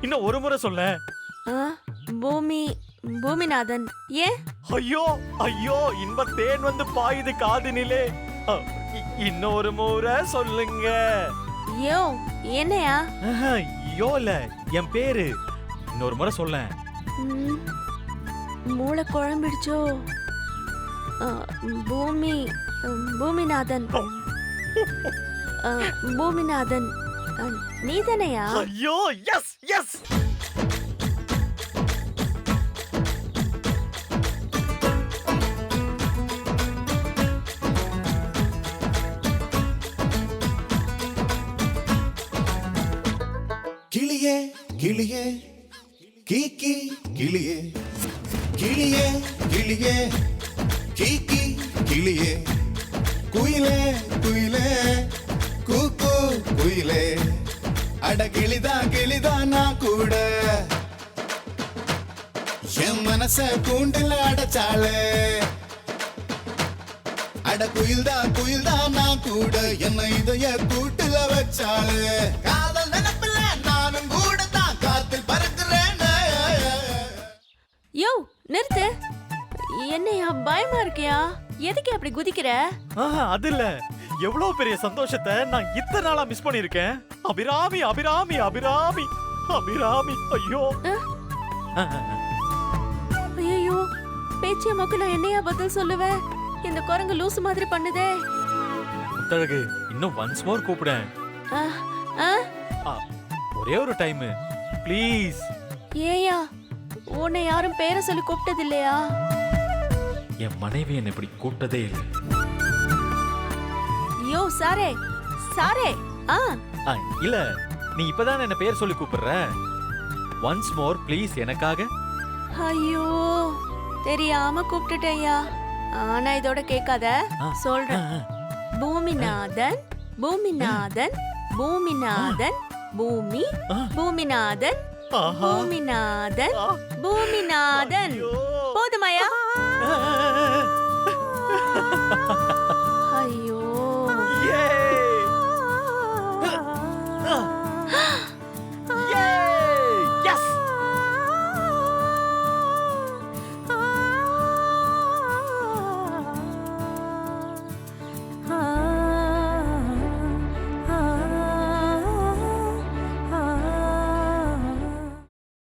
இன்னும் ஒரு முறை சொல்ல. ஆ, பூமி பூமிநாதன். ஏன்? ஐயோ ஐயோ இன்ப தேன் வந்து பாயுது காதினிலே. அ, இ- இன்னும் ஒரு முறை சொல்லுங்க. யோ என்னையா? ஆஹா, ஐயோ இல்ல என் பேரு. இன்னொரு முறை சொல்ல ம், மூளை குழம்பிடுச்சோ? ஆ, பூமி பூமிநாதன். ஆ, பூமிநாதன். ஆ, நீதானையா ஐயோ எஸ் எஸ் கிளியே கிளியே கீக்கி கிளியே கிளியே கிளியே கீக்கி கிளியே குயிலே குயிலே அட கிளிதா கிளிதா நான் கூட. என் மனச கூண்டுல அடைச்சாளே. அட குயில்தா குயில்தா நான் கூட. என்ன இதய கூட்டுல வச்சாளு. காதல் நினைப்பில்ல நானும் கூட தான் காத்தில் பறக்கிறேன். யோ நிறுத்து. என்னையா பயமா இருக்கியா? எதுக்கு அப்படி குதிக்கிற? ஆஹா, அது இல்ல. எவ்வளவு பெரிய சந்தோஷத்தை நான் இத்தனை நாளா மிஸ் பண்ணிருக்கேன் அபிராமி அபிராமி அபிராமி அபிராமி ஐயோ? ஐயோ பேச்சியம்மாக்கு நான் என்னையா பதில் சொல்லுவேன் இந்த குரங்கு லூசு மாதிரி பண்ணுதே. முத்தழகு இன்னும் ஒன்ஸ் மோர் கூப்பிடேன் ஆ, ஆ? ஆ, ஒரே ஒரு டைம் ப்ளீஸ் ஏயா உன்னை யாரும் பேரை சொல்லி கூப்பிட்டது இல்லையா என் மனைவி என்னை இப்படி கூப்பிட்டதே இல்லை. யோ சாரே சாரே ஆ ஆ, இல்ல நீ இப்பதான் என்ன பேர் சொல்லி கூப்பிடுற ஒன்ஸ் மோர் ப்ளீஸ் எனக்காக ஐயோ தெரியாம கூப்பிட்டுட்டேயா ஆனா இதோட கேட்காத ஆ. சொல்றேன் பூமிநாதன் பூமிநாதன் பூமிநாதன் பூமி ஆ. பூமிநாதன் ஆஹா. பூமிநாதன். பூமிநாதன் ஐயோ. போதுமாயா ஆ, ஆ, ஆ.